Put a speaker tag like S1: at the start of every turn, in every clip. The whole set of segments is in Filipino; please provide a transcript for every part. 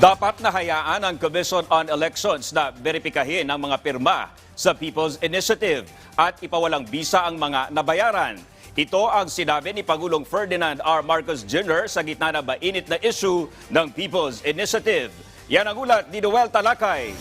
S1: Dapat nahayaan ang Commission on Elections na beripikahin ang mga pirma sa People's Initiative at ipawalang bisa ang mga nabayaran. Ito ang sinabi ni Pangulong Ferdinand R. Marcos Jr. sa gitna ng mainit na issue ng People's Initiative. Yan ang ulat ni Noel Talakay.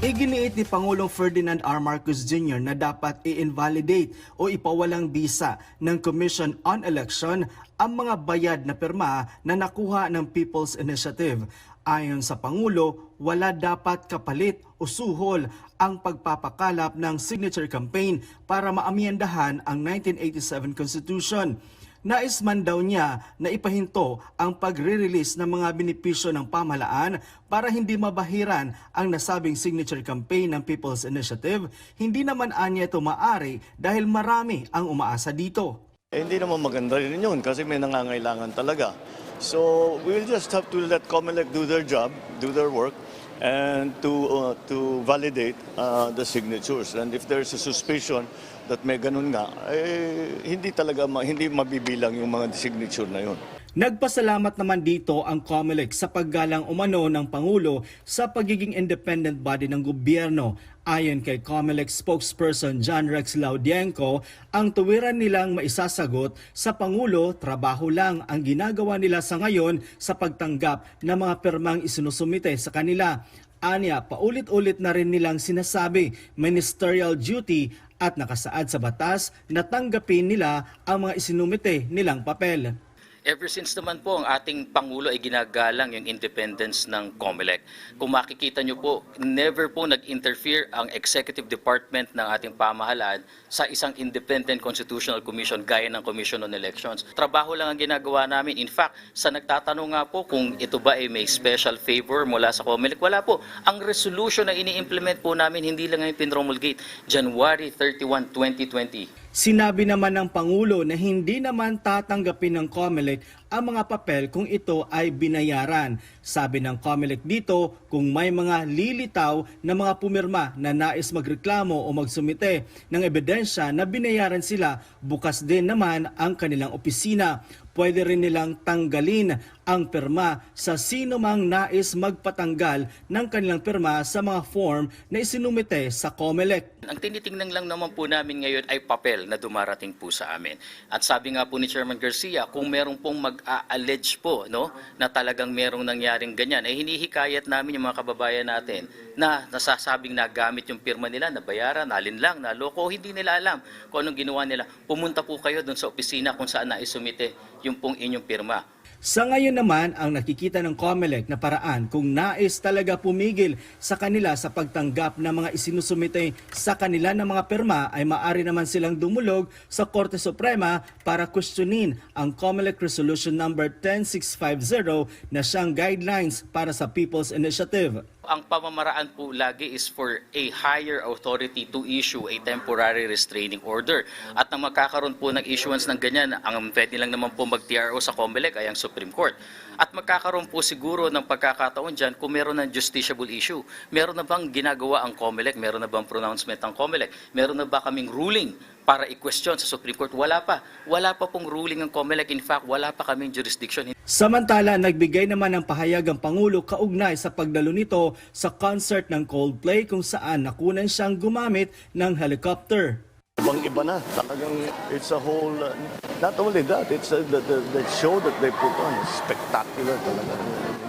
S2: Iginiit ni Pangulong Ferdinand R. Marcos Jr. na dapat i-invalidate o ipawalang bisa ng Commission on Election ang mga bayad na pirma na nakuha ng People's Initiative. Ayon sa Pangulo, wala dapat kapalit o suhol ang pagpapakalap ng signature campaign para maamyendahan ang 1987 Constitution. Nais man daw niya na ipahinto ang pagre-release ng mga benepisyo ng pamahalaan para hindi mabahiran ang nasabing signature campaign ng People's Initiative. Hindi naman anya ito maari dahil marami ang umaasa dito.
S3: Eh, hindi naman maganda rin yun kasi may nangangailangan talaga. So we'll just have to let COMELEC do their job, do their work, and to uh, to validate uh, the signatures. And if there's a suspicion that may ganun nga, eh, hindi talaga ma- hindi mabibilang yung mga signature na yun.
S2: Nagpasalamat naman dito ang COMELEC sa paggalang umano ng Pangulo sa pagiging independent body ng gobyerno. Ayon kay COMELEC spokesperson John Rex Laudienko, ang tuwiran nilang maisasagot sa Pangulo, trabaho lang ang ginagawa nila sa ngayon sa pagtanggap ng mga permang isinusumite sa kanila. Anya, paulit-ulit na rin nilang sinasabi ministerial duty at nakasaad sa batas na tanggapin nila ang mga isinumite nilang papel.
S4: Ever since naman po ang ating Pangulo ay ginagalang yung independence ng COMELEC. Kung makikita nyo po, never po nag-interfere ang executive department ng ating pamahalaan sa isang independent constitutional commission gaya ng Commission on Elections. Trabaho lang ang ginagawa namin. In fact, sa nagtatanong nga po kung ito ba ay may special favor mula sa COMELEC, wala po. Ang resolution na ini-implement po namin hindi lang ngayon pinromulgate, January 31, 2020.
S2: Sinabi naman ng Pangulo na hindi naman tatanggapin ng COMELEC ang mga papel kung ito ay binayaran. Sabi ng COMELEC dito, kung may mga lilitaw na mga pumirma na nais magreklamo o magsumite ng ebidensya na binayaran sila, bukas din naman ang kanilang opisina. Pwede rin nilang tanggalin ang pirma sa sino mang nais magpatanggal ng kanilang pirma sa mga form na isinumite sa COMELEC.
S4: Ang tinitingnan lang naman po namin ngayon ay papel na dumarating po sa amin. At sabi nga po ni Chairman Garcia, kung merong pong mag-allege po no, na talagang merong nangyaring ganyan, ay hinihikayat namin yung mga kababayan natin na nasasabing nagamit yung pirma nila, nabayaran, nalinlang, naloko, hindi nila alam kung anong ginawa nila. Pumunta po kayo dun sa opisina kung saan naisumite yung pong inyong pirma.
S2: Sa ngayon naman, ang nakikita ng COMELEC na paraan kung nais talaga pumigil sa kanila sa pagtanggap ng mga isinusumite sa kanila ng mga perma ay maaari naman silang dumulog sa Korte Suprema para questionin ang COMELEC Resolution number 10650 na siyang guidelines para sa People's Initiative.
S4: Ang pamamaraan po lagi is for a higher authority to issue a temporary restraining order. At nang magkakaroon po ng issuance ng ganyan, ang pwede lang naman po mag-TRO sa COMELEC ay ang Supreme Court. At magkakaroon po siguro ng pagkakataon dyan kung meron ng justiciable issue. Meron na bang ginagawa ang COMELEC? Meron na bang pronouncement ang COMELEC? Meron na ba kaming ruling para i-question sa Supreme Court? Wala pa. Wala pa pong ruling ang COMELEC. In fact, wala pa kaming jurisdiction.
S2: Samantala, nagbigay naman ng pahayag ang Pangulo kaugnay sa pagdalo nito sa concert ng Coldplay kung saan nakunan siyang gumamit ng helicopter.
S3: Ibang iba na. Talagang it's a whole, uh, not only that, it's uh, the, the, the show that they put on. Spectacular talaga.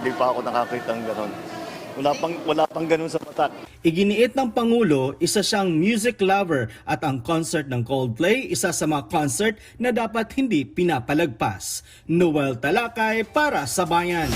S3: Hindi pa ako nakakita ng ganon. Wala pang, wala pang ganon sa mata.
S2: Iginiit ng Pangulo, isa siyang music lover at ang concert ng Coldplay, isa sa mga concert na dapat hindi pinapalagpas. Noel Talakay para sa Bayan.